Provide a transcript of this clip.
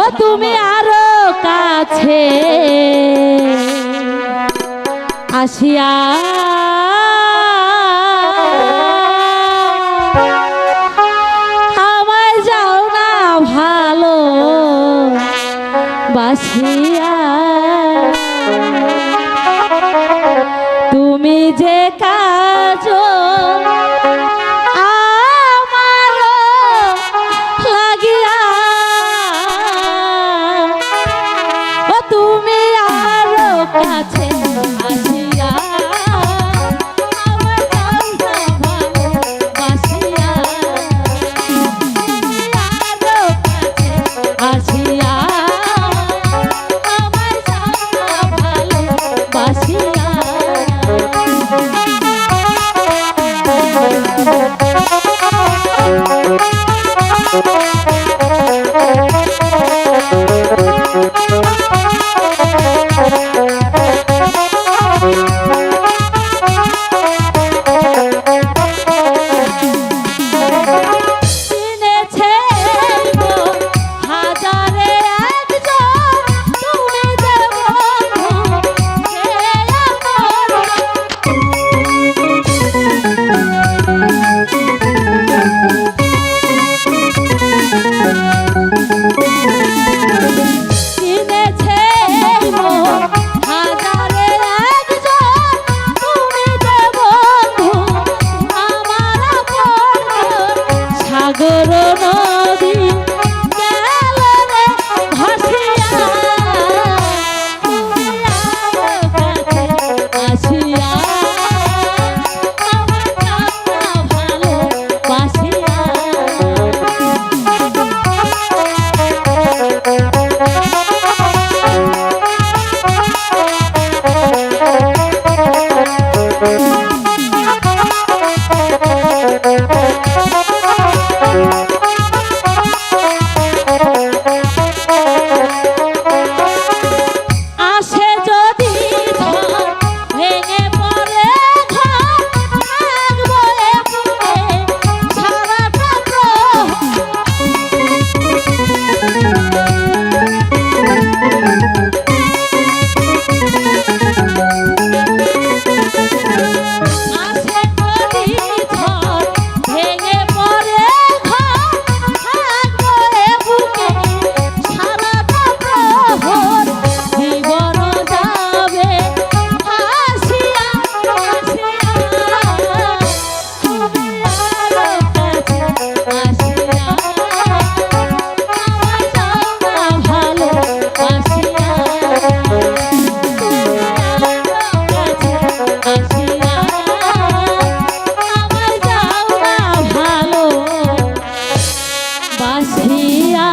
ও তুমি আরও কাছে। আসিয়া আমায় যাও না ভালো বাসিয়া। তুমি যে কাজ thank you দিয়া।